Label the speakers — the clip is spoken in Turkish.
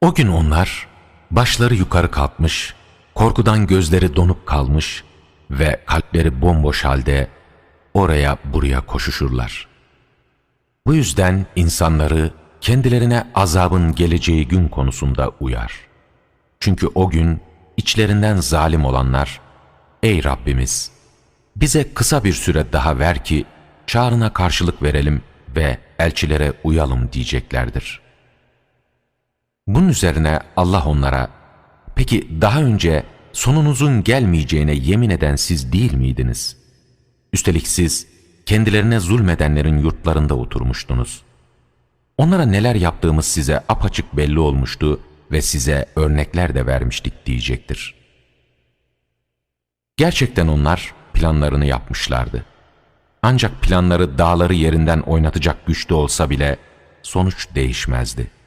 Speaker 1: O gün onlar başları yukarı kalkmış, korkudan gözleri donup kalmış ve kalpleri bomboş halde oraya buraya koşuşurlar. Bu yüzden insanları kendilerine azabın geleceği gün konusunda uyar. Çünkü o gün içlerinden zalim olanlar, Ey Rabbimiz! Bize kısa bir süre daha ver ki çağrına karşılık verelim ve elçilere uyalım diyeceklerdir. Bunun üzerine Allah onlara, peki daha önce sonunuzun gelmeyeceğine yemin eden siz değil miydiniz? Üstelik siz kendilerine zulmedenlerin yurtlarında oturmuştunuz. Onlara neler yaptığımız size apaçık belli olmuştu ve size örnekler de vermiştik diyecektir. Gerçekten onlar planlarını yapmışlardı. Ancak planları dağları yerinden oynatacak güçte olsa bile sonuç değişmezdi.